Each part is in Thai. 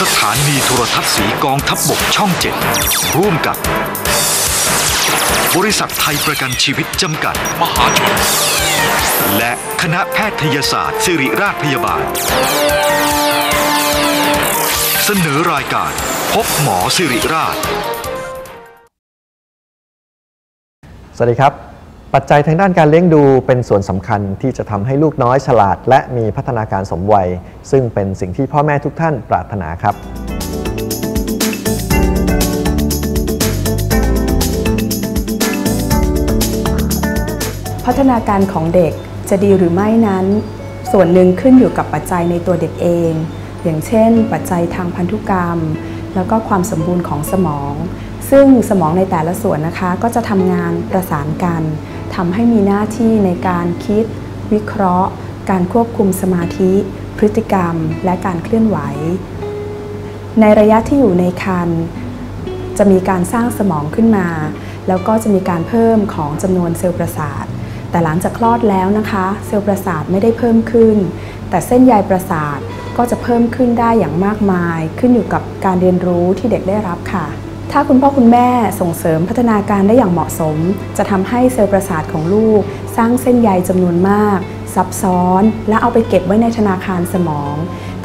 สถานีโทรทัศน์สีกองทัพบบกช่องเจ็ดร่วมกับ บริษัทไทยประกันชีวิตจำกัด มหาชน และคณะแพทยศาสตร์ศิริราชพยาบาล เสนอรายการ พบหมอสิริราช สวัสดีครับ ปัจจัยทางด้านการเลี้ยงดูเป็นส่วนสำคัญที่จะทำให้ลูกน้อยฉลาด และมีพัฒนาการสมวัย ซึ่งเป็นสิ่งที่พ่อแม่ทุกท่านปรารถนาครับพัฒนาการของเด็กจะดีหรือไม่นั้น ส่วนหนึ่งขึ้นอยู่กับปัจจัยในตัวเด็กเอง อย่างเช่น ปัจจัยทางพันธุกรรม แล้วก็ความสมบูรณ์ของสมอง ซึ่งสมองในแต่ละส่วนนะคะก็จะทำงานประสานกัน ทำให้มีหน้าที่ในการคิด วิเคราะห์ การควบคุมสมาธิ พฤติกรรม และการเคลื่อนไหว ในระยะที่อยู่ในครรภ์จะมีการสร้างสมองขึ้นมา แล้วก็จะมีการเพิ่มของจำนวนเซลล์ประสาท แต่หลังจากคลอดแล้วนะคะ เซลล์ประสาทไม่ได้เพิ่มขึ้น แต่เส้นใยประสาทก็จะเพิ่มขึ้นได้อย่างมากมาย ขึ้นอยู่กับการเรียนรู้ที่เด็กได้รับค่ะ ถ้าคุณพ่อคุณแม่ส่งเสริมพัฒนาการได้อย่างเหมาะสม จะทำให้เซลล์ประสาทของลูก สร้างเส้นใยจำนวนมาก ซับซ้อน และเอาไปเก็บไว้ในธนาคารสมอง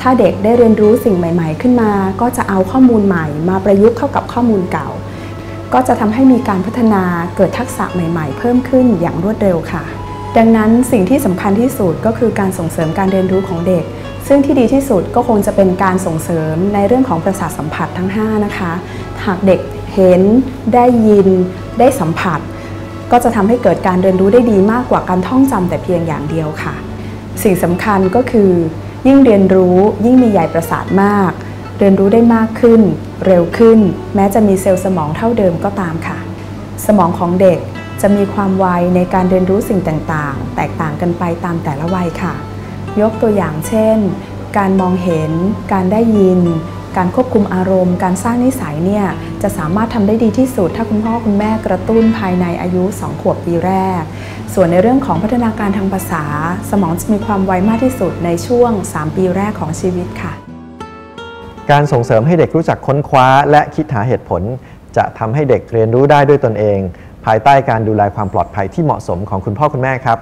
ถ้าเด็กได้เรียนรู้สิ่งใหม่ ๆ ขึ้นมา ก็จะเอาข้อมูลใหม่ มาประยุกต์เข้ากับข้อมูลเก่า ก็จะทำให้มีการพัฒนาเกิดทักษะใหม่ ๆ เพิ่มขึ้นอย่างรวดเร็วค่ะ ดังนั้นสิ่งที่สำคัญที่สุดก็คือการส่งเสริมการเรียนรู้ของเด็ก ซึ่งที่ดีที่สุดก็คงจะเป็นการส่งเสริมในเรื่องของประสาทสัมผัสทั้ง 5 นะคะ หากเด็กเห็น ได้ยิน ได้สัมผัส ก็จะทำให้เกิดการเรียนรู้ได้ดีมากกว่าการท่องจำแต่เพียงอย่างเดียวค่ะ สิ่งสำคัญก็คือ ยิ่งเรียนรู้ยิ่งมีใยประสาทมาก เรียนรู้ได้มากขึ้น เร็วขึ้น แม้จะมีเซลล์สมองเท่าเดิมก็ตามค่ะ สมองของเด็ก จะมีความไวในการเรียนรู้สิ่งต่างๆ แตกต่างกันไปตามแต่ละวัยค่ะ ยกตัวอย่างเช่น การมองเห็น การได้ยิน การควบคุมอารมณ์ การสร้างนิสัยเนี่ยจะสามารถทำได้ดีที่สุด ถ้าคุณพ่อคุณแม่กระตุ้นภายในอายุ 2 ขวบปีแรก ส่วนในเรื่องของพัฒนาการทางภาษา สมองจะมีความไวมากที่สุดในช่วง 3 ปีแรกของชีวิตค่ะ การส่งเสริมให้เด็กรู้จักค้นคว้าและคิดหาเหตุผล จะทำให้เด็กเรียนรู้ได้ด้วยตนเอง ภายใต้การดูแลความปลอดภัยที่เหมาะสมของคุณพ่อคุณแม่ครับ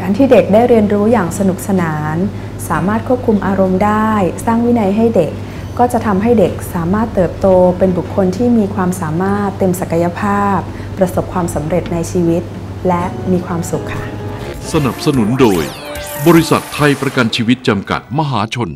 การที่เด็กได้เรียนรู้อย่างสนุกสนาน สามารถควบคุมอารมณ์ได้ สร้างวินัยให้เด็ก ก็จะทำให้เด็กสามารถเติบโตเป็นบุคคลที่มีความสามารถเต็มศักยภาพ ประสบความสำเร็จในชีวิต และมีความสุขค่ะ สนับสนุนโดย บริษัทไทยประกันชีวิตจำกัดมหาชน